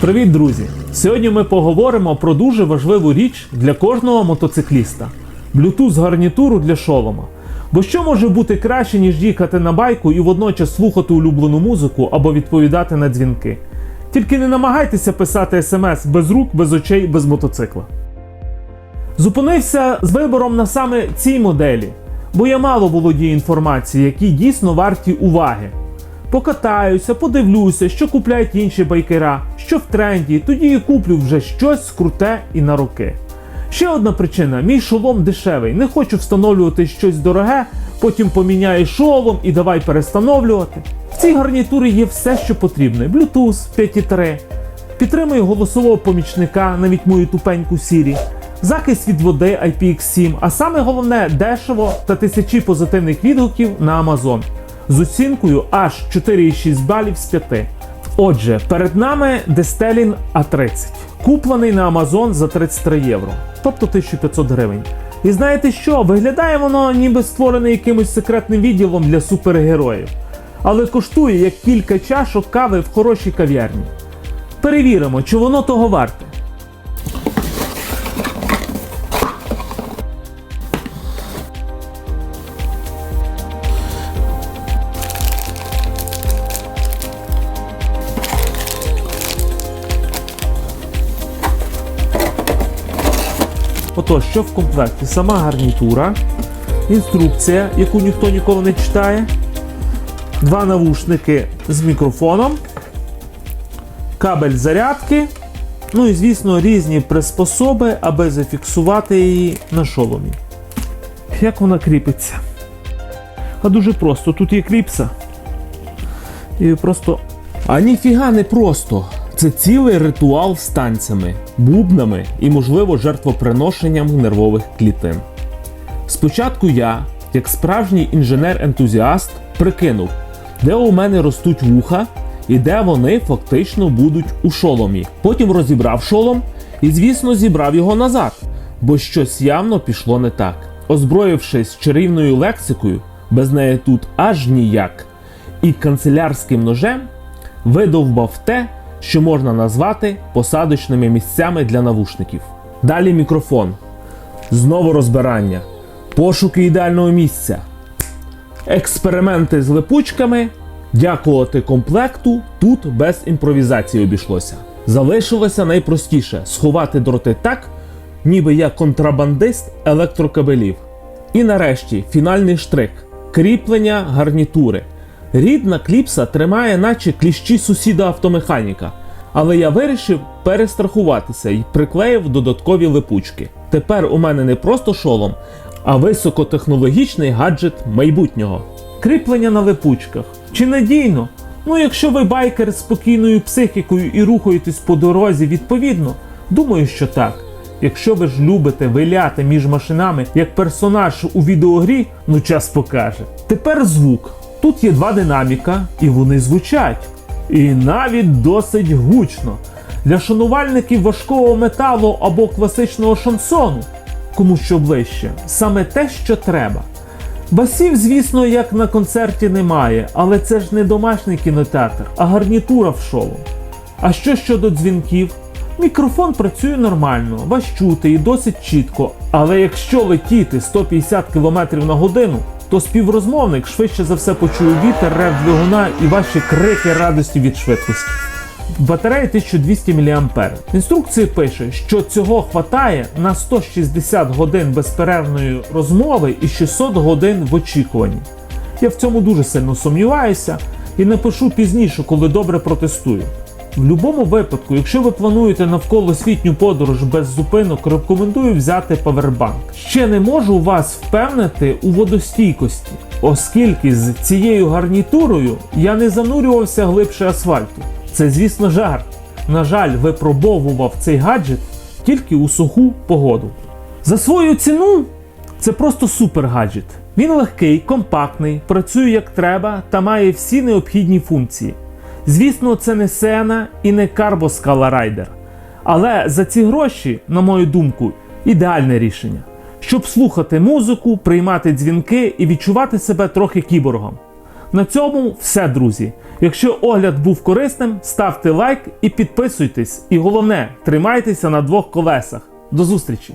Привіт, друзі! Сьогодні ми поговоримо про дуже важливу річ для кожного мотоцикліста Bluetooth гарнітуру для шолома. Бо що може бути краще, ніж їхати на байку і водночас слухати улюблену музику або відповідати на дзвінки? Тільки не намагайтеся писати смс без рук, без очей, без мотоцикла. Зупинився з вибором на саме цій моделі, бо я мало володію інформації, які дійсно варті уваги. Покатаюся, подивлюся, що купляють інші байкера, що в тренді, тоді і куплю вже щось круте і на роки. Ще одна причина: мій шолом дешевий. Не хочу встановлювати щось дороге, потім поміняю шолом і давай перестановлювати. В цій гарнітурі є все, що потрібне: Bluetooth 5.3, підтримує голосового помічника, навіть мою тупеньку Siri, захист від води IPX7, а саме головне дешево та тисячі позитивних відгуків на Amazon з оцінкою аж 4,6 балів з 5. Отже, перед нами Destelin A30, куплений на Amazon за 33 євро, тобто 1500 гривень. І знаєте що? Виглядає воно ніби створене якимось секретним відділом для супергероїв, але коштує як кілька чашок кави в хорошій кав'ярні. Перевіримо, чи воно того варте. Отож, що в комплекті? Сама гарнітура, інструкція, яку ніхто ніколи не читає, два навушники з мікрофоном, кабель зарядки, ну і, звісно, різні приспособи, аби зафіксувати її на шоломі. Як вона кріпиться? А дуже просто. Тут є кліпса. І просто. А ніфіга не просто. Це цілий ритуал з танцями, бубнами і, можливо, жертвоприношенням нервових клітин. Спочатку я, як справжній інженер-ентузіаст, прикинув, де у мене ростуть вуха і де вони фактично будуть у шоломі. Потім розібрав шолом і, звісно, зібрав його назад, бо щось явно пішло не так. Озброївшись чарівною лексикою, без неї тут аж ніяк, і канцелярським ножем видовбав те, що можна назвати посадочними місцями для навушників. Далі мікрофон, знову розбирання, пошуки ідеального місця, експерименти з липучками. Дякувати комплекту тут без імпровізації обійшлося. Залишилося найпростіше сховати дроти так, ніби я контрабандист електрокабелів. І нарешті фінальний штрих кріплення гарнітури. Рідна кліпса тримає, наче кліщі сусіда автомеханіка. Але я вирішив перестрахуватися і приклеїв додаткові липучки. Тепер у мене не просто шолом, а високотехнологічний гаджет майбутнього. Кріплення на липучках. Чи надійно? Ну, якщо ви байкер з спокійною психікою і рухаєтесь по дорозі відповідно, думаю, що так. Якщо ви ж любите виляти між машинами як персонаж у відеогрі, ну час покаже. Тепер звук. Тут є два динаміка, і вони звучать. І навіть досить гучно. Для шанувальників важкого металу або класичного шансону, кому що ближче, саме те, що треба. Басів, звісно, як на концерті немає, але це ж не домашній кінотеатр, а гарнітура в шоу. А що щодо дзвінків? Мікрофон працює нормально, вас чути і досить чітко, але якщо летіти 150 км на годину, то співрозмовник швидше за все почує вітер, рев двигуна і ваші крики радості від швидкості. Батарея 1200 мА. Інструкції пише, що цього хватає на 160 годин безперервної розмови і 600 годин в очікуванні. Я в цьому дуже сильно сумніваюся і напишу пізніше, коли добре протестую. В будь-якому випадку, якщо ви плануєте навколосвітню подорож без зупинок, рекомендую взяти павербанк. Ще не можу вас впевнити у водостійкості, оскільки з цією гарнітурою я не занурювався глибше асфальту. Це, звісно, жарт. На жаль, випробовував цей гаджет тільки у суху погоду. За свою ціну це просто супер гаджет. Він легкий, компактний, працює як треба та має всі необхідні функції. Звісно, це не Сена і не Scala Rider. Але за ці гроші, на мою думку, ідеальне рішення, щоб слухати музику, приймати дзвінки і відчувати себе трохи кіборгом. На цьому все, друзі. Якщо огляд був корисним, ставте лайк і підписуйтесь. І головне, тримайтеся на двох колесах. До зустрічі!